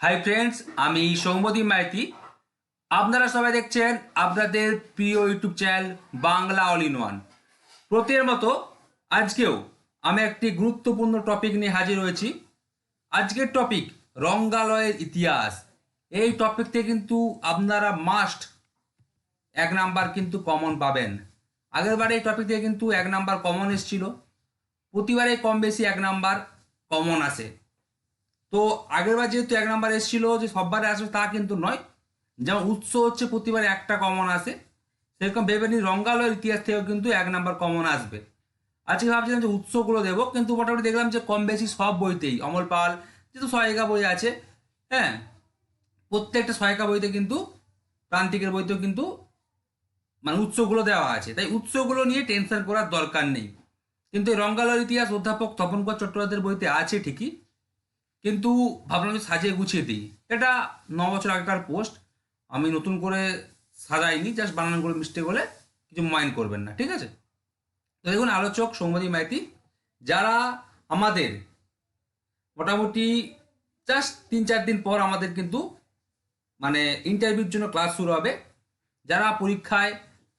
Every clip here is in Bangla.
হাই ফ্রেন্ডস আমি সৌমদী মাইতি। আপনারা সবাই দেখছেন আপনাদের প্রিয় YouTube channel Bangla all in one. প্রতির মতো আজকেও আমি একটি গুরুত্বপূর্ণ টপিক নিয়ে হাজির হয়েছি। আজকের টপিক রঙ্গালয়ের ইতিহাস। এই টপিক থেকে কিন্তু আপনারা মাস্ট এক নাম্বার কিন্তু কমন পাবেন। আগেরবার এই টপিক থেকে কিন্তু এক নাম্বার কমন এসেছিল। প্রতিবারে কম বেশি এক নাম্বার কমন আসে তো আগেরবার যেহেতু এক নাম্বার এসেছিল যে সববারে আসবে তা কিন্তু নয়। যেমন উৎস হচ্ছে প্রতিবারে একটা কমন আসে। সেরকম ভেবে নিন রঙ্গালয়ের ইতিহাস থেকেও কিন্তু এক নাম্বার কমন আসবে। আজকে ভাবছিলাম যে উৎসগুলো দেবো, কিন্তু মোটামুটি দেখলাম যে কম বেশি সব বইতেই। অমল পাল, যেহেতু সহায়িকা বই আছে হ্যাঁ প্রত্যেকটা সহায়িকা বইতে কিন্তু, প্রান্তিকের বইতেও কিন্তু মানে উৎসগুলো দেওয়া আছে। তাই উৎসগুলো নিয়ে টেনশন করার দরকার নেই। কিন্তু রঙ্গালয়ের ইতিহাস অধ্যাপক তপন কুমার চট্টোপাধ্যায়ের বইতে আছে ঠিকই। কিন্তু ভাবলাম যে সাজিয়ে গুছিয়ে দিই। এটা ন বছর আগেকার পোস্ট। আমি নতুন করে সাজাইনি জাস্ট বানানো করে মিস্টেক হলে কিছু মাইন্ড করবেন না, ঠিক আছে? তো দেখুন, আলোচক সৌমদী মাইতি, যারা আমাদের মোটামুটি জাস্ট তিন চার দিন পর আমাদের কিন্তু মানে ইন্টারভিউর জন্য ক্লাস শুরু হবে। যারা পরীক্ষায়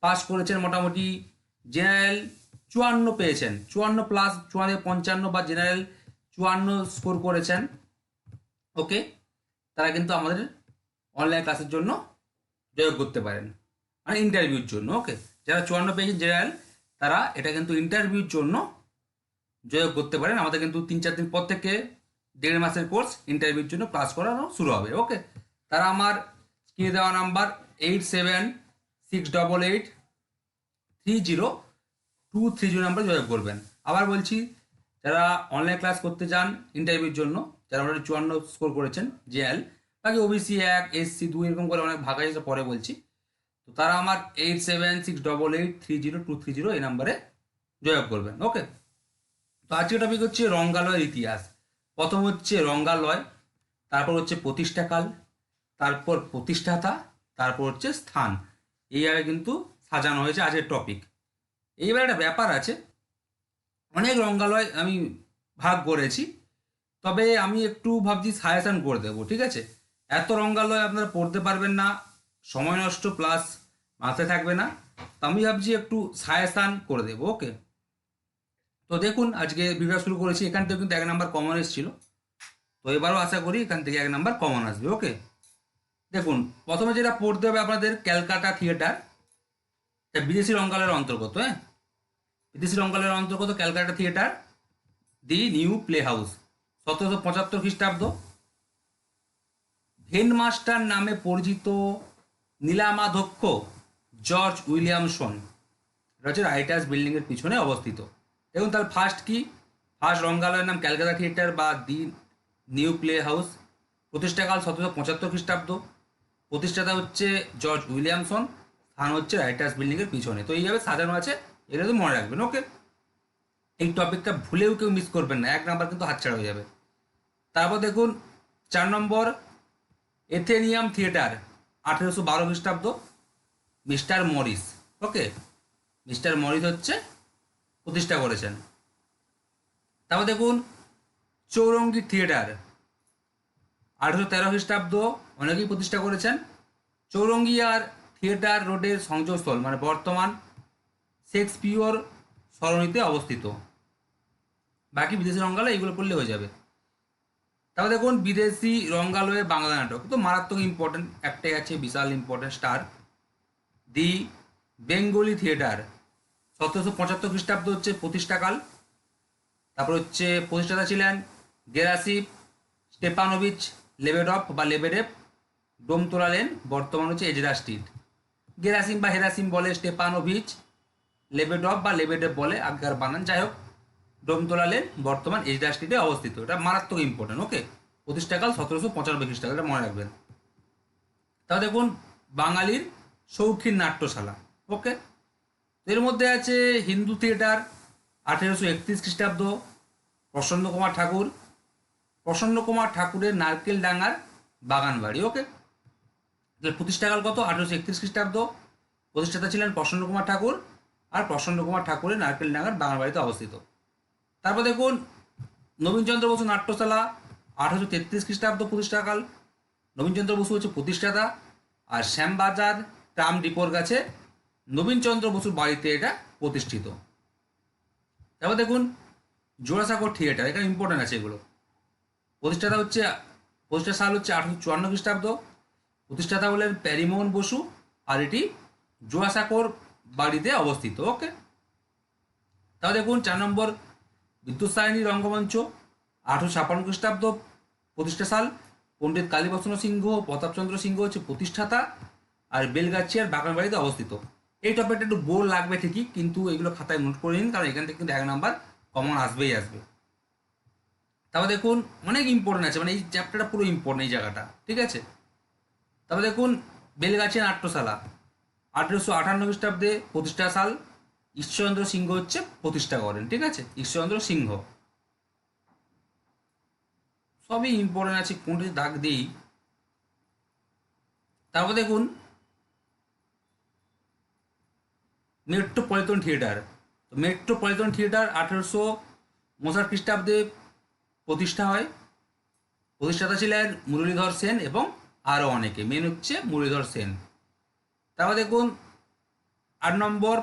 পাস করেছেন মোটামুটি জেনারেল চুয়ান্ন পেয়েছেন। চুয়ান্ন প্লাস চুয়ান্ন, পঞ্চান্ন বা জেনারেল চুয়ান্ন স্কোর করেছেন ওকে তারা কিন্তু আমাদের অনলাইন ক্লাসের জন্য যোগ করতে পারেন মানে ইন্টারভিউর জন্য ওকে যারা চুয়ান্ন পেয়েছেন জেনারেল তারা এটা কিন্তু ইন্টারভিউর জন্য যোগ করতে পারেন। আমাদের কিন্তু তিন চার দিন পর থেকে দেড় মাসের কোর্স ইন্টারভিউর জন্য ক্লাস করানো শুরু হবে ওকে তারা আমার স্ক্রিনে দেওয়া number eight seven six double eight three zero two three zero নাম্বারে যোগাযোগ করবেন। আবার বলছি যারা অনলাইন ক্লাস করতে চান ইন্টারভিউর জন্য, যারা অলরেডি চুয়ান্ন স্কোর করেছেন, জেএল, বাকি ওবিসি এক এসসি দুই, এরকম করে অনেক ভাগ আছে, পরে বলছি। তো তারা আমার eight seven six double eight three zero two three zero এই নাম্বারে যোগাযোগ করবেন ওকে তো আজকের টপিক হচ্ছে রঙ্গালয়ের ইতিহাস। প্রথম হচ্ছে রঙ্গালয়, তারপর হচ্ছে প্রতিষ্ঠাকাল, তারপর প্রতিষ্ঠাতা, তারপর হচ্ছে স্থান। এইভাবে কিন্তু সাজানো হয়েছে আজকের টপিক এইবার একটা ব্যাপার আছে অনেক রঙ্গালয় আমি ভাগ করেছি, তবে আমি একটু ভাবছি সাজেশন করে দেবো, ঠিক আছে? এত রঙ্গালয় আপনারা পড়তে পারবেন না, সময় নষ্ট প্লাস মাথায় থাকবে না। আমি ভাবছি একটু সাজেশান করে দেবো ওকে তো দেখুন, আজকে ভিডিও শুরু করেছি, এখান থেকে কিন্তু এক নাম্বার কমন এসেছিল। তো এবারও আশা করি এখান থেকে এক নাম্বার কমন আসবে ওকে দেখুন, প্রথমে যেটা পড়তে হবে আপনাদের ক্যালকাটা থিয়েটার বিদেশি রঙ্গালয়ের অন্তর্গত হ্যাঁ? বিদেশি রঙ্গালের অন্তর্গত Calcutta theatre, the new play house, সতেরোশো পঁচাত্তর খ্রিস্টাব্দ। ভেনমাস্টার নামে পরিচিত নীলামাধ্যক্ষ জর্জ উইলিয়ামসন হচ্ছে রাইটার্স বিল্ডিংয়ের পিছনে অবস্থিত। এবং তার ফার্স্ট কি? ফার্স্ট রঙ্গালয়ের নাম ক্যালকাটা থিয়েটার বা দি নিউ প্লে হাউস। প্রতিষ্ঠাকাল সতেরোশো পঁচাত্তর খ্রিস্টাব্দ। প্রতিষ্ঠাতা হচ্ছে জর্জ উইলিয়ামসন স্থান হচ্ছে রাইটার্স বিল্ডিংয়ের পিছনে। তো এইভাবে সাজানো আছে এটা তো মনে রাখবেন ওকে এই টপিকটা ভুলেও কেউ মিস করবেন না, এক নাম্বার কিন্তু হাতছাড়া হয়ে যাবে। তারপর দেখুন, চার নম্বর এথেনিয়াম থিয়েটার আঠেরোশো বারো খ্রিস্টাব্দ, mister Morris okay mister Morris হচ্ছে প্রতিষ্ঠা করেছেন। তারপর দেখুন, চৌরঙ্গি থিয়েটার আঠেরোশো তেরো খ্রিস্টাব্দ, অনেকেই প্রতিষ্ঠা করেছেন। চৌরঙ্গি আর থিয়েটার রোডের সংযোগস্থল মানে বর্তমান শেক্সপিয়র সরণিতে অবস্থিত। বাকি বিদেশি রঙ্গালয় এইগুলো পড়লে হয়ে যাবে। তারপর দেখুন, বিদেশি রঙ্গালয়ে বাংলা নাটক। তো মারাত্মক ইম্পর্টেন্ট একটাই আছে, বিশাল important star the Bengali theatre. সতেরোশো পঁচাত্তর খ্রিস্টাব্দ হচ্ছে প্রতিষ্ঠাকাল। তারপর হচ্ছে প্রতিষ্ঠাতা ছিলেন গেরাসিপ স্টেপানোভিচ লেবেডফ বা লেবেডেভ। ডোম তোলালেন বর্তমান হচ্ছে এজরা স্ট্রিট। গেরাসিম বা হেরাসিম বলে স্টেপানোভিচ। লেবেডফ বা লেবেডেভ বলে আগেকার বানান। যাই হোক ডোম তোলালেন বর্তমান এজরা স্ট্রিটে অবস্থিত। এটা মারাত্মক ইম্পর্টেন্ট ওকে প্রতিষ্ঠাকাল সতেরোশো পঁচানব্বই খ্রিস্টাব্দ এটা মনে রাখবেন। তাহলে দেখুন, বাঙালির শৌখিন নাট্যশালা ওকে এর মধ্যে আছে হিন্দু থিয়েটার, আঠেরোশো একত্রিশ খ্রিস্টাব্দ, প্রসন্ন কুমার ঠাকুর, প্রসন্ন কুমার ঠাকুরের নারকেল ডাঙ্গার বাগান বাড়ি ওকে প্রতিষ্ঠাকাল কত? আঠেরোশো একত্রিশ খ্রিস্টাব্দ, প্রতিষ্ঠাতা ছিলেন প্রসন্ন কুমার ঠাকুর আর প্রসন্ন কুমার ঠাকুরের নারকেল ডাঙ্গার বাগান বাড়িতে অবস্থিত। তারপর দেখুন, নবীনচন্দ্র বসু নাট্যশালা, আঠারোশো তেত্রিশ খ্রিস্টাব্দ প্রতিষ্ঠাকাল, নবীনচন্দ্র বসু হচ্ছে প্রতিষ্ঠাতা, আর শ্যামবাজার ট্রাম ডিপোর কাছে নবীনচন্দ্র বসুর বাড়িতে এটা প্রতিষ্ঠিত। তারপর দেখুন জোড়াসাঁকর থিয়েটার, এখানে ইম্পর্টেন্ট আছে এগুলো। প্রতিষ্ঠাতা হচ্ছে, প্রতিষ্ঠা সাল হচ্ছে আঠারোশো চুয়ান্ন খ্রিস্টাব্দ। প্রতিষ্ঠাতা হলেন প্যারিমোহন বসু, আর এটি জোড়াসাঁকর বাড়িতে অবস্থিত, ওকে? তাহলে দেখুন, চার নম্বর বিদ্যুৎ সায়নী রঙ্গমঞ্চ, আঠারোশো ছাপ্পান্ন খ্রিস্টাব্দ, প্রতিষ্ঠা সাল। পণ্ডিত কালীপ্রসন্ন সিংহ, প্রতাপচন্দ্র সিংহ হচ্ছে প্রতিষ্ঠাতা, আর বেলগাছিয়ার বাগানবাড়িতে অবস্থিত। এই টপিকটা একটু বোর লাগবে ঠিকই, কিন্তু এগুলো খাতায় নোট করে নিন, কারণ এখান থেকে কিন্তু এক নাম্বার কমন আসবেই আসবে। তারপর দেখুন, অনেক ইম্পর্টেন্ট আছে মানে এই চ্যাপ্টারটা পুরো ইম্পর্টেন্ট এই জায়গাটা, ঠিক আছে? তারপর দেখুন বেলগাছিয়া নাট্যশালা। আঠেরোশো আটান্ন খ্রিস্টাব্দে প্রতিষ্ঠা সাল। ঈশ্বরচন্দ্র সিংহ হচ্ছে প্রতিষ্ঠা করেন, ঠিক আছে? ঈশ্বরচন্দ্র সিংহ। সবই ইম্পর্টেন্ট আছে, কোনটি দাগ দিই? তারপর দেখুন, মেট্রোপলিটন থিয়েটার। তো মেট্রোপলিটন থিয়েটার আঠেরোশো উনষাট খ্রিস্টাব্দে প্রতিষ্ঠা হয়। প্রতিষ্ঠাতা ছিলেন মুরলীধর সেন এবং আরও অনেকে। মেন হচ্ছে মুরলীধর সেন। তারপর দেখুন, আট নম্বর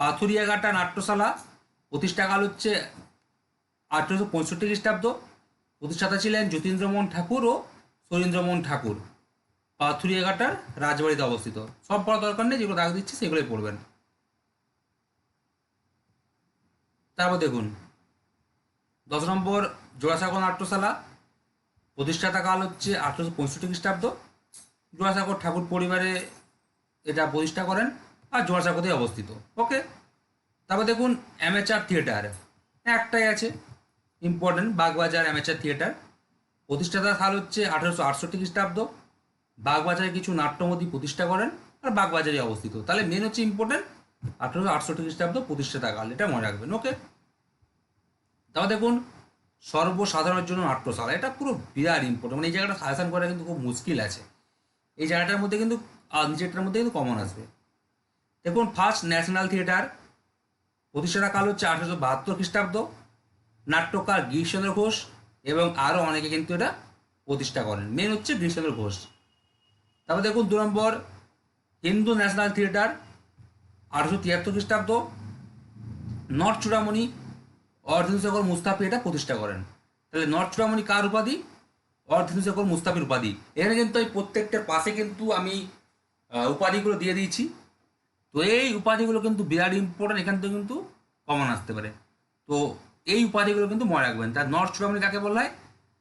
পাথুরিয়াঘাটা নাট্যশালা প্রতিষ্ঠাকাল হচ্ছে আঠেরোশো পঁয়ষট্টি খ্রিস্টাব্দ। প্রতিষ্ঠাতা ছিলেন যতীন্দ্রমোহন ঠাকুর ও শরীন্দ্রমোহন ঠাকুর। পাথুরিয়াঘাটার রাজবাড়িতে অবস্থিত। সব পড়া দরকার নেই, যেগুলো দাগ দিচ্ছি সেগুলোই পড়বেন। তারপর দেখুন, দশ নম্বর জোড়াসাগর নাট্যশালা। প্রতিষ্ঠাতা কাল হচ্ছে আঠেরোশো পঁয়ষট্টি খ্রিস্টাব্দ। জোড়াসাগর ঠাকুর পরিবারে এটা প্রতিষ্ঠা করেন আর জোড়াসাগরে অবস্থিত। ওকে তারপর দেখুন অ্যামেচার থিয়েটার একটাই আছে ইম্পর্টেন্ট বাগবাজার অ্যামেচার থিয়েটার প্রতিষ্ঠাতা সাল হচ্ছে আঠেরোশো আটষট্টি খ্রিস্টাব্দ। বাগবাজারে কিছু নাট্যমতি প্রতিষ্ঠা করেন আর বাগবাজারে অবস্থিত। তাহলে মেন হচ্ছে ইম্পর্টেন্ট আঠেরোশো আটষট্টি খ্রিস্টাব্দ প্রতিষ্ঠাতা কাল, এটা মনে রাখবেন ওকে তারপর দেখুন সর্বসাধারণের জন্য নাট্যশালা, এটা পুরো বিরাট ইম্পর্টেন্ট মানে এই জায়গাটা সাজেশন করা কিন্তু খুব মুশকিল আছে। এই জায়গাটার মধ্যে কিন্তু আর নিচেরটার মধ্যে কিন্তু কমন আসবে দেখুন ফার্স্ট ন্যাশনাল থিয়েটার প্রতিষ্ঠাতা কাল হচ্ছে আঠেরোশো বাহাত্তর খ্রিস্টাব্দ, নাট্যকার গিরিশচন্দ্র ঘোষ এবং আরও অনেকে কিন্তু এটা প্রতিষ্ঠা করেন। মেন হচ্ছে গিরিশচন্দ্র ঘোষ। তারপর দেখুন, দু নম্বর, হিন্দু ন্যাশনাল থিয়েটার আঠারোশো তিয়াত্তর খ্রিস্টাব্দ, নর্থ চূড়ামণি অর্ধেন্দুশেখর মুস্তাফি এটা প্রতিষ্ঠা করেন। তাহলে নর্থ চূড়ামণি কার উপাধি? অর্ধেন্দুশেখর মুস্তাফির উপাধি। এখানে কিন্তু এই প্রত্যেকটার পাশে কিন্তু আমি উপাধিগুলো দিয়ে দিয়েছি। তো এই উপাধিগুলো কিন্তু বিরাট ইম্পর্টেন্ট এখান থেকে কিন্তু কমন আসতে পারে। তো এই উপাধিগুলো কিন্তু মনে রাখবেন। তার নর্থ চূড়ামণি কাকে বলা হয়?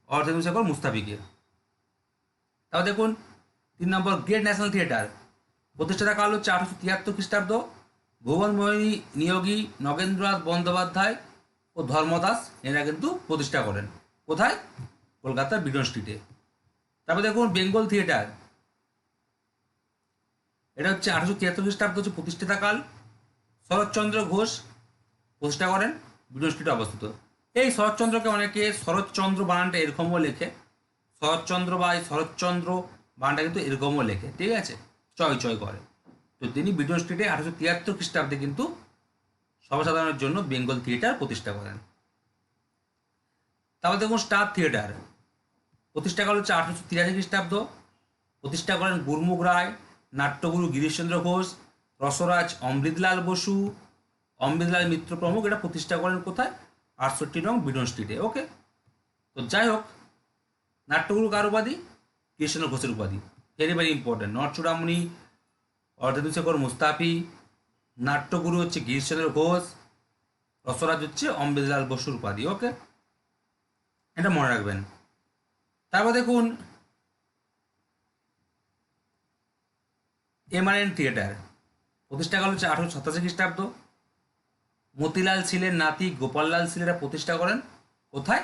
অর্ধেন্দুশেখর মুস্তাফিকে। তাও দেখুন, তিন নম্বর গ্রেট ন্যাশনাল থিয়েটার প্রতিষ্ঠাতা কাল হচ্ছে আঠারোশো তিয়াত্তর খ্রিস্টাব্দ। ভুবন মোহিনী নিয়োগী নগেন্দ্রনাথ বন্দ্যোপাধ্যায় ও ধর্মদাস, এরা কিন্তু প্রতিষ্ঠা করেন। কোথায়? কলকাতার বিডন স্ট্রিটে। তারপর দেখুন, বেঙ্গল থিয়েটার এটা হচ্ছে আঠারোশো তিয়াত্তর খ্রিস্টাব্দ হচ্ছে প্রতিষ্ঠাতাকাল। শরৎচন্দ্র ঘোষ প্রতিষ্ঠা করেন বিডন স্ট্রিটে অবস্থিত। এই শরৎচন্দ্রকে অনেকে শরৎচন্দ্র বানানটা এরকমও লেখে। শরৎচন্দ্র বা এই শরৎচন্দ্র বানানটা কিন্তু এরকমও লেখে, ঠিক আছে? চয় চয় করে। তো তিনি বিডন স্ট্রিটে আঠারোশো তিয়াত্তর খ্রিস্টাব্দে কিন্তু সর্বসাধারণের জন্য বেঙ্গল থিয়েটার প্রতিষ্ঠা করেন। তারপর দেখুন স্টার থিয়েটার। প্রতিষ্ঠাকাল হচ্ছে আঠারোশো তিরাশি খ্রিস্টাব্দ। প্রতিষ্ঠা করেন গুরমুখ রায় নাট্যগুরু গিরিশচন্দ্র ঘোষ, রসরাজ অমৃতলাল বসু, অমৃতলাল মিত্র প্রমুখ, এটা প্রতিষ্ঠা করেন কোথায়? আটষট্টি নং বিডন স্ট্রিটে। ওকে? তো যাই হোক, নাট্যগুরু কার উপাধি? কৃষ্ণ ঘোষের উপাধি। ভেরি ভেরি ইম্পর্টেন্ট নর্থ চূড়ামণি অর্ধদুশেখর মুস্তাফি, নাট্যগুরু হচ্ছে গিরিশচন্দ্র ঘোষ, রসরাজ হচ্ছে অমৃতলাল বসুর উপাধি। ওকে? এটা মনে রাখবেন। তারপর দেখুন এমআরএন থিয়েটার প্রতিষ্ঠাকাল হচ্ছে আঠারোশো সাতাশি খ্রিস্টাব্দ। মতিলাল ছিলেন নাতি গোপাললাল সিলেরা প্রতিষ্ঠা করেন। কোথায়?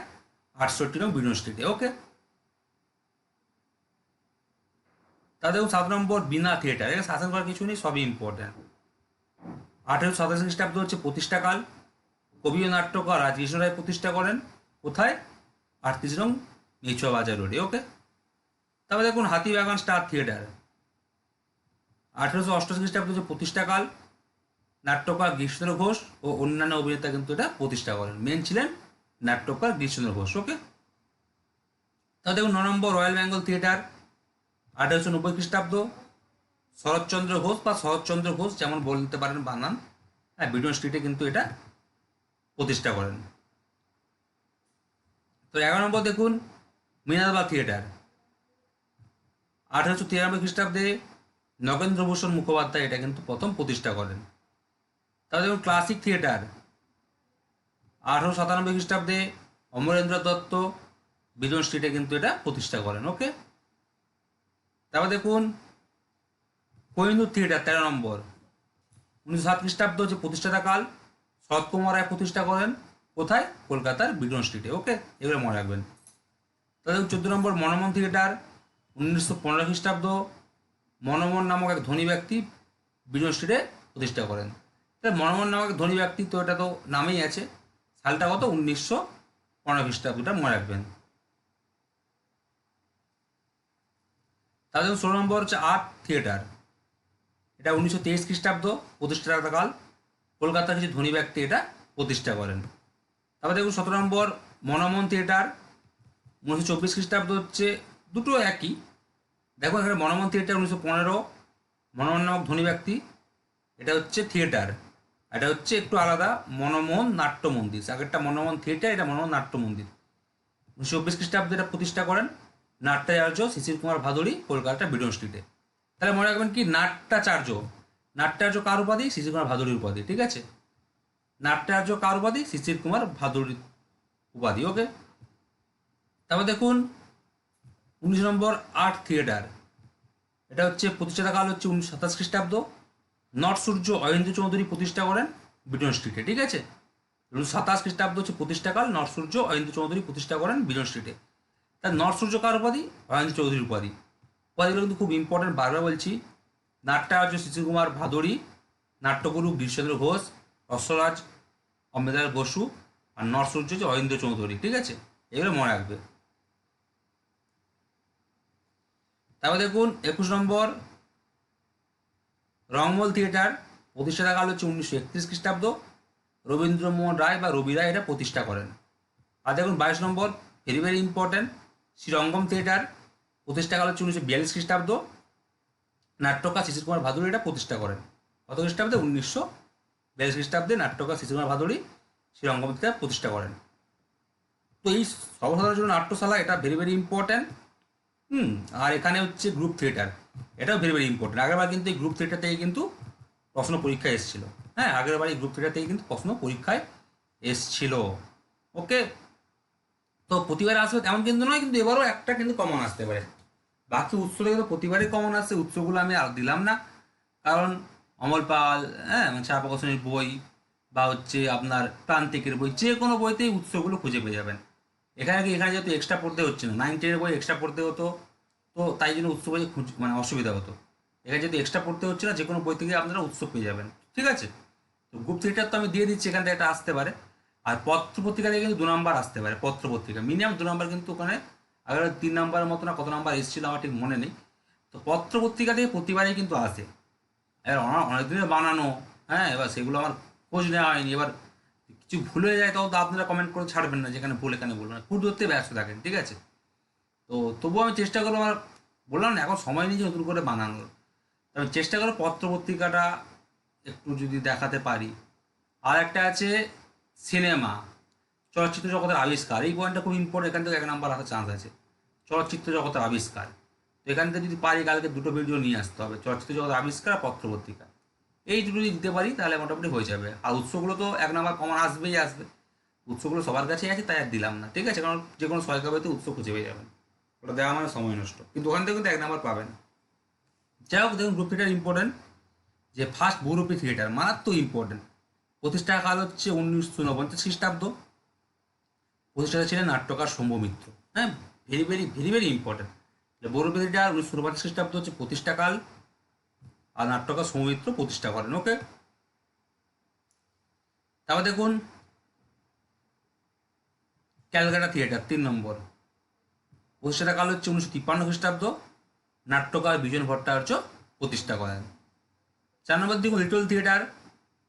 আটষট্টি নং বিনোদ স্ট্রিটে ওকে। তাদের সাত নম্বর বিনা থিয়েটার এখানে শাসন করার কিছু নেই, সবই ইম্পর্ট্যান্ট আঠেরোশো সাতাশি খ্রিস্টাব্দ হচ্ছে প্রতিষ্ঠাকাল কবি ও নাট্যকার রাজকৃষ্ণ রায় প্রতিষ্ঠা করেন। কোথায়? আটত্রিশ নং মিছুয়া বাজার রোডে। ওকে। তারপর দেখুন হাতিবাগান স্টার থিয়েটার আঠেরোশো অষ্টআশি খ্রিস্টাব্দে হচ্ছে প্রতিষ্ঠাকাল, নাট্যকার গিরিশচন্দ্র ঘোষ ও অন্যান্য অভিনেতা কিন্তু এটা প্রতিষ্ঠা করেন। মেন ছিলেন নাট্যকার গিরিশচন্দ্র ঘোষ ওকে তাহলে দেখুন, ন নম্বর রয়্যাল বেঙ্গল থিয়েটার আঠারোশো নব্বই খ্রিস্টাব্দ, শরৎচন্দ্র ঘোষ বা শরৎচন্দ্র ঘোষ যেমন বলতে পারেন বানান হ্যাঁ বিডন স্ট্রিটে কিন্তু এটা প্রতিষ্ঠা করেন। তো এগারো নম্বর দেখুন মিনারবা থিয়েটার আঠারোশো তিরানব্বই খ্রিস্টাব্দে নগেন্দ্রভূষণ মুখোপাধ্যায় এটা কিন্তু প্রথম প্রতিষ্ঠা করেন। তারপর দেখুন ক্লাসিক থিয়েটার আঠারোশো সাতানব্বই খ্রিস্টাব্দে অমরেন্দ্র দত্ত বিজন স্ট্রিটে কিন্তু এটা প্রতিষ্ঠা করেন ওকে তারপর দেখুন, কোহিনুর থিয়েটার তেরো নম্বর। উনিশশো সাত খ্রিস্টাব্দ হচ্ছে প্রতিষ্ঠাতা কাল শরৎকুমার রায় প্রতিষ্ঠা করেন, কোথায়? কলকাতার বিডন স্ট্রিটে ওকে এগুলো মনে রাখবেন। তাদের চোদ্দ নম্বর মনমোহন থিয়েটার উনিশশো পনেরো খ্রিস্টাব্দ মনমোহন নামক এক ধনী ব্যক্তি বিজন স্ট্রিটে প্রতিষ্ঠা করেন। তাহলে মনমোহন নামক ধনী ব্যক্তি তো এটা তো নামেই আছে। সালটা কত? উনিশশো পনেরো খ্রিস্টাব্দটা মনে রাখবেন। তাদের ষোলো নম্বর হচ্ছে আর্ট থিয়েটার এটা উনিশশো তেইশ খ্রিস্টাব্দ প্রতিষ্ঠাকাল। কলকাতার কিছু ধনী ব্যক্তি এটা প্রতিষ্ঠা করেন। তারপর দেখুন সতেরো নম্বর মনমোহন থিয়েটার উনিশশো চব্বিশ খ্রিস্টাব্দ হচ্ছে দুটো একই। দেখো এখানে মনমোহন থিয়েটার উনিশশো পনেরো মনমোহন নামক ধনী ব্যক্তি, এটা হচ্ছে থিয়েটার। এটা হচ্ছে একটু আলাদা, মনমোহন নাট্য মন্দির আগেরটা মনমোহন থিয়েটার, এটা মনমোহন নাট্য মন্দির উনিশশো চব্বিশ খ্রিস্টাব্দে এটা প্রতিষ্ঠা করেন নাট্যাচার্য শিশির কুমার ভাদুরী, কলকাতা বিডন স্ট্রিটে। তাহলে মনে রাখবেন কি, নাট্যাচার্য নাট্যাচার্য কার উপাধি? শিশির কুমার ভাদুরীর উপাধি, ঠিক আছে? নাট্যাচার্য কার উপাধি? শিশির কুমার ভাদুরীর উপাধি ওকে তারপর দেখুন উনিশ নম্বর আর্ট থিয়েটার। এটা হচ্ছে প্রতিষ্ঠাতা কাল হচ্ছে উনিশশো সাতাশ খ্রিস্টাব্দ। নর্থ সূর্য অয়েন্দ্র চৌধুরী প্রতিষ্ঠা করেন বিজন স্ট্রিটে, ঠিক আছে? উনিশশো সাতাশ খ্রিস্টাব্দ হচ্ছে প্রতিষ্ঠাকাল নর্থ সূর্য অয়েন্দ্র চৌধুরী প্রতিষ্ঠা করেন বিজন স্ট্রিটে। তার নর্থ সূর্য কার উপাধি? অয়েন্দ্র চৌধুরীর উপাধি। উপাধিগুলো কিন্তু খুব ইম্পর্টেন্ট বারবার বলছি। নাট্যাচার্য শিশুকুমার ভাদুরী নাট্যগুরু বীরচন্দ্র ঘোষ রসরাজ অমৃতাল বসু আর নর্থ সূর্য হচ্ছে অয়েন্দ্র চৌধুরী, ঠিক আছে? এগুলো মনে রাখবে। তারপর দেখুন, একুশ নম্বর রংমল থিয়েটার প্রতিষ্ঠাতা কাল হচ্ছে উনিশশো একত্রিশ খ্রিস্টাব্দ। রবীন্দ্রমোহন রায় বা রবি রায় এটা প্রতিষ্ঠা করেন। আর দেখুন, বাইশ নম্বর very very important Srirangam theatre প্রতিষ্ঠা কাল হচ্ছে উনিশশো বিয়াল্লিশ খ্রিস্টাব্দ। নাট্যকার শিশির কুমার ভাদুরী এটা প্রতিষ্ঠা করেন। কত খ্রিস্টাব্দে? উনিশশো বিয়াল্লিশ খ্রিস্টাব্দে নাট্যকার শিশির কুমার ভাদুরী শ্রীরঙ্গম থিয়েটার প্রতিষ্ঠা করেন। তো এই সর্বসাধারণের জন্য নাট্যশালা এটা ভেরি ভেরি ইম্পর্ট্যান্ট হুম, আর এখানে হচ্ছে গ্রুপ থিয়েটার এটাও ভেরি ভেরি ইম্পর্টেন্ট আগেরবার কিন্তু এই গ্রুপ থিয়েটার থেকে কিন্তু প্রশ্ন পরীক্ষায় এসেছিল। হ্যাঁ আগেরবার এই গ্রুপ থিয়েটার থেকে কিন্তু প্রশ্ন পরীক্ষায় এসছিল। ওকে? তো প্রতিবার আসবে তেমন কিন্তু নয়, কিন্তু এবারও একটা কিন্তু কমন আসতে পারে। বাকি উৎস থেকে তো প্রতিবারই কমন আসছে উৎসগুলো আমি আর দিলাম না। কারণ অমল পাল হ্যাঁ ছাপা গোস্বামীর বই বা হচ্ছে আপনার প্রান্তিকের বই যে কোনো বইতেই উৎসগুলো খুঁজে পেয়ে যাবেন। এখানে কি, এখানে যেহেতু এক্সট্রা পড়তে হচ্ছে না নাইন টেনের বই এক্সট্রা পড়তে হতো, তো তাই জন্য উৎস বই খুঁজ মানে অসুবিধা হতো। এখানে যেহেতু এক্সট্রা পড়তে হচ্ছে না যে কোনো বই থেকে আপনারা উৎস পেয়ে যাবেন, ঠিক আছে? তো গ্রুপ থ্রিটার তো আমি দিয়ে দিচ্ছি, এখান থেকে একটা আসতে পারে। আর পত্র পত্রিকা থেকে কিন্তু দু নম্বর আসতে পারে, পত্র পত্রিকা। মিনিমাম দু নম্বর কিন্তু ওখানে, আগের তিন নাম্বারের মতো না, কত নাম্বার এসেছিল আমার ঠিক মনে নেই। তো পত্র পত্রিকা থেকে প্রতিবারই কিন্তু আসে। এবার অনেক দিনের বানানো হ্যাঁ এবার সেগুলো আমার খোঁজ নেওয়া হয়নি। এবার কিছু ভুল হয়ে যায় তাও তো আপনারা কমেন্ট করে ছাড়বেন না, যেখানে ভুল এখানে বলবেন না। ধরতে ব্যস্ত থাকেন, ঠিক আছে? তো তবুও আমি চেষ্টা করব আমার, বললাম না, এখন সময় নিয়ে নতুন করে বানানোর। আমি চেষ্টা করব পত্র পত্রিকাটা একটু যদি দেখাতে পারি। আর একটা আছে সিনেমা, চলচ্চিত্র জগতের আবিষ্কার। এই পয়েন্টটা খুব ইম্পর্টেন্ট এখান থেকে এক নাম্বার আসার চান্স আছে। চলচ্চিত্র জগতের আবিষ্কার। তো এখান থেকে যদি পারি, কালকে দুটো ভিডিও নিয়ে আসতে হবে। চলচ্চিত্র জগতের আবিষ্কার পত্র পত্রিকা। এই দুটো যদি দিতে পারি, তাহলে মোটামুটি হয়ে যাবে। আর উৎসগুলো তো এক নাম্বার কমন আসবেই আসবে। উৎসগুলো সবার কাছেই আছে, তাই আর দিলাম না। ঠিক আছে, কারণ যে কোনো ছয় কবিতে উৎস খুঁজে পেয়ে যাবেন। ওটা দেওয়া মানে সময় নষ্ট। কিন্তু ওখান থেকে কিন্তু এক নাম্বার পাবেন। যাই হোক, দেখুন গ্রুপ থিয়েটার ইম্পর্টেন্ট যে ফার্স্ট বহুরূপী থিয়েটার মারাত্মক ইম্পর্টেন্ট প্রতিষ্ঠা কাল হচ্ছে উনিশশো উনপঞ্চাশ খ্রিস্টাব্দ। প্রতিষ্ঠাতা ছিলেন নাট্যকার শম্ভু মিত্র। হ্যাঁ very very very very important Bahurupi theatre উনিশশো উনপঞ্চাশ খ্রিস্টাব্দ হচ্ছে প্রতিষ্ঠাকাল। আর নাট্যকার সৌমিত্র প্রতিষ্ঠা করেন, ওকে? তারপর দেখুন, ক্যালকাটা থিয়েটার, তিন নম্বর। প্রতিষ্ঠাতা কাল হচ্ছে উনিশশো তিপ্পান্ন খ্রিস্টাব্দ, নাট্যকার বিজন ভট্টাচার্য প্রতিষ্ঠা করেন। চার নম্বর দেখুন, লিটল থিয়েটার,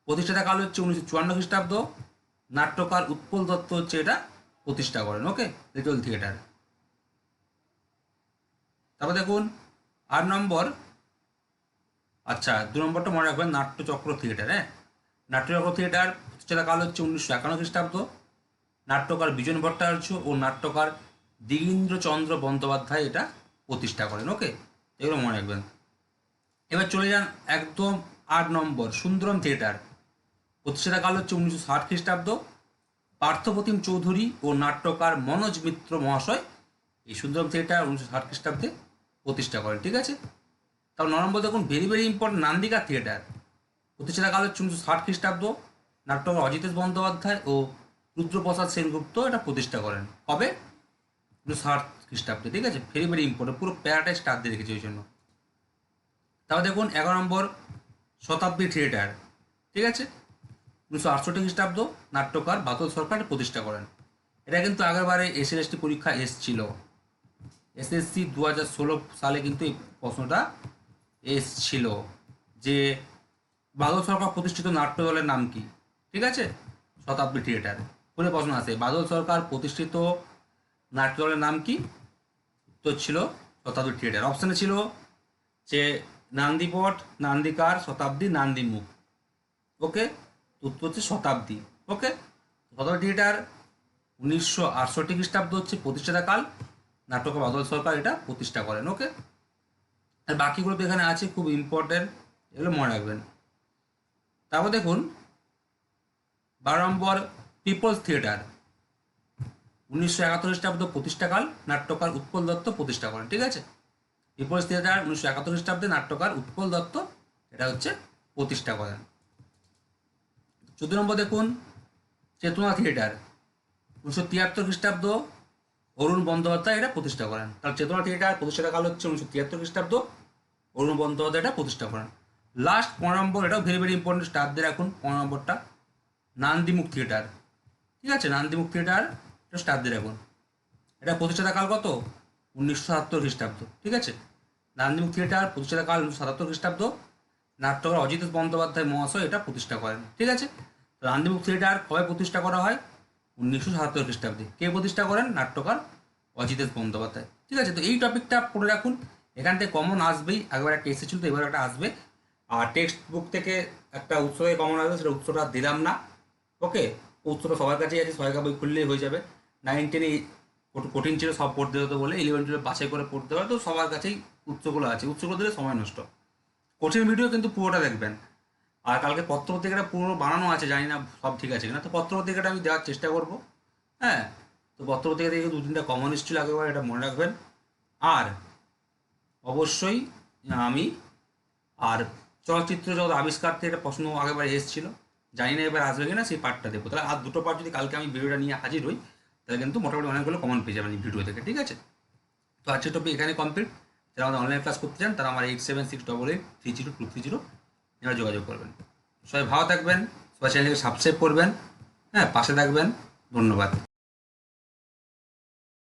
প্রতিষ্ঠাতা কাল হচ্ছে উনিশশো চুয়ান্ন খ্রিস্টাব্দ, নাট্যকার উৎপল দত্ত হচ্ছে এটা প্রতিষ্ঠা করেন, ওকে? Little theatre. তারপর দেখুন, আট নম্বর আচ্ছা দু নম্বরটা মনে রাখবেন, নাট্যচক্র থিয়েটার হ্যাঁ? নাট্যচক্র থিয়েটার সেটা কাল হচ্ছে উনিশশো একান্ন খ্রিস্টাব্দ। নাট্যকার বিজন ভট্টাচার্য ও নাট্যকার দিগীন্দ্রচন্দ্র বন্দ্যোপাধ্যায় এটা প্রতিষ্ঠা করেন, ওকে? এগুলো মনে রাখবেন। এবার চলে যান একদম আট নম্বর, সুন্দরম থিয়েটার প্রতিষ্ঠাতা কাল হচ্ছে উনিশশো ষাট খ্রিস্টাব্দ। পার্থপ্রতিম চৌধুরী ও নাট্যকার মনোজ মিত্র মহাশয় এই সুন্দরম থিয়েটার উনিশশো ষাট খ্রিস্টাব্দে প্রতিষ্ঠা করেন, ঠিক আছে? ন নম্বর দেখুন very very important Nandikar theatre প্রতিষ্ঠাতা কাল হচ্ছে উনিশশো ষাট খ্রিস্টাব্দ, নাট্যকার অজিতেশ বন্দ্যোপাধ্যায় ও রুদ্রপ্রসাদ সেনগুপ্ত এটা প্রতিষ্ঠা করেন। কবে? উনিশশো ষাট খ্রিস্টাব্দে, ঠিক আছে? ভেরি ভেরি ইম্পর্টেন্ট পুরো প্যারাটাই স্টার দিয়ে রেখেছে ওই জন্য। তারপর দেখুন, এগারো নম্বর শতাব্দী থিয়েটার, ঠিক আছে? উনিশশো আটষট্টি খ্রিস্টাব্দ, নাট্যকার বাতল সরকার প্রতিষ্ঠা করেন। এটা কিন্তু আগেরবারে এসএলএসটি পরীক্ষা এসছিল। এসএসসি দু হাজার ষোলো সালে কিন্তু এই প্রশ্নটা এসছিল যে বাদল সরকার প্রতিষ্ঠিত নাট্য দলের নাম কি? ঠিক আছে? শতাব্দী থিয়েটার। পুরো প্রশ্ন আছে, বাদল সরকার প্রতিষ্ঠিত নাট্য দলের নাম কি? উত্তর ছিল শতাব্দী থিয়েটার। অপশানে ছিল যে নান্দিপট নান্দিকার শতাব্দী নান্দিমুখ ওকে? উত্তর হচ্ছে শতাব্দী। ওকে? শতাব্দী থিয়েটার উনিশশো আটষট্টি খ্রিস্টাব্দ হচ্ছে প্রতিষ্ঠাতাকাল নাটক বাদল সরকার এটা প্রতিষ্ঠা করেন। ওকে? আর বাকিগুলো তো এখানে আছে, খুব ইম্পর্টেন্ট এগুলো মনে রাখবেন। তারপর দেখুন, বারো নম্বর পিপলস থিয়েটার উনিশশো একাত্তর খ্রিস্টাব্দ প্রতিষ্ঠাকাল, নাট্যকার উৎপল দত্ত প্রতিষ্ঠা করেন, ঠিক আছে? পিপলস থিয়েটার উনিশশো একাত্তর খ্রিস্টাব্দে নাট্যকার উৎপল দত্ত এটা হচ্ছে প্রতিষ্ঠা করেন। চোদ্দ নম্বর দেখুন, চেতনা থিয়েটার উনিশশো তিয়াত্তর খ্রিস্টাব্দ, অরুণ বন্দ্যোপাধ্যায় এটা প্রতিষ্ঠা করেন। তার চেতনা থিয়েটার প্রতিষ্ঠাতা কাল হচ্ছে উনিশশো তিয়াত্তর খ্রিস্টাব্দ অরুণ এটা প্রতিষ্ঠা করেন। লাস্ট পনেরো নম্বর, এটাও ভেরি ভেরি ইম্পর্টেন্ট স্টার দিয়ে রাখুন, পনেরো নম্বরটা। নান্দিমুখ থিয়েটার ঠিক আছে? নান্দিমুখ থিয়েটার এটা স্টার দিয়ে রাখুন। এটা প্রতিষ্ঠাতা কাল কত? উনিশশো সাতাত্তর খ্রিস্টাব্দ। ঠিক আছে? নান্দিমুখ থিয়েটার প্রতিষ্ঠাতা কাল উনিশশো সাতাত্তর খ্রিস্টাব্দ। নাট্যকার অজিত বন্দ্যোপাধ্যায় মহাশয় এটা প্রতিষ্ঠা করেন। ঠিক আছে? নান্দিমুখ থিয়েটার কবে প্রতিষ্ঠা করা হয়? উনিশশো সাতাত্তর খ্রিস্টাব্দে। কে প্রতিষ্ঠা করেন? নাট্যকার অজিতেশ বন্দ্যোপাধ্যায়। ঠিক আছে? তো এই টপিকটা পড়ে রাখুন। এখান থেকে কমন আসবেই। একবার একটা এসেছিল তো, এবার একটা আসবে। আর টেক্সট বুক থেকে একটা উৎস থেকে কমন আসবে, সেটা উৎসটা দিলাম না। ওকে উৎসটা সবার কাছেই আছে সবাইকে বই খুললেই হয়ে যাবে। নাইন টেনে কঠিন ছিল, সব পড়তে হতো বলে। ইলেভেন টুয়েলভ বাছাই করে পড়তে হয়, তো সবার কাছেই উৎসগুলো আছে। উৎসগুলো দিলে সময় নষ্ট। কঠিন ভিডিও কিন্তু পুরোটা দেখবেন। আর কালকে পত্রপত্রিকাটা পুরো বানানো আছে, জানি না সব ঠিক আছে কিনা। তো পত্রপত্রিকাটা আমি দেওয়ার চেষ্টা করব। হ্যাঁ? তো পত্রপত্রিকা থেকে দু তিনটা কমন এসেছিল আগেবার এটা মনে রাখবেন। আর অবশ্যই, আমি। আর চলচ্চিত্র জগৎ আবিষ্কার থেকে একটা প্রশ্ন আগেবার এসেছিল। জানি না এবার আসবে কিনা, সেই পার্টটা দেবো তাহলে আর দুটো পার্ট যদি কালকে আমি ভিডিওটা নিয়ে হাজির হই, তাহলে কিন্তু মোটামুটি অনেকগুলো কমন পেয়ে যাবেন এই ভিডিও থেকে, ঠিক আছে? তো আজকের টপিক এখানে কমপ্লিট যারা আমাদের অনলাইন ক্লাস করতে চান, তারা আমার eight seven six double eight three zero two three zero এরা যোগাযোগ করবেন। সবাই ভালো থাকবেন, সবাই চ্যানেলকে সাবস্ক্রাইব করবেন। হ্যাঁ পাশে থাকবেন। ধন্যবাদ।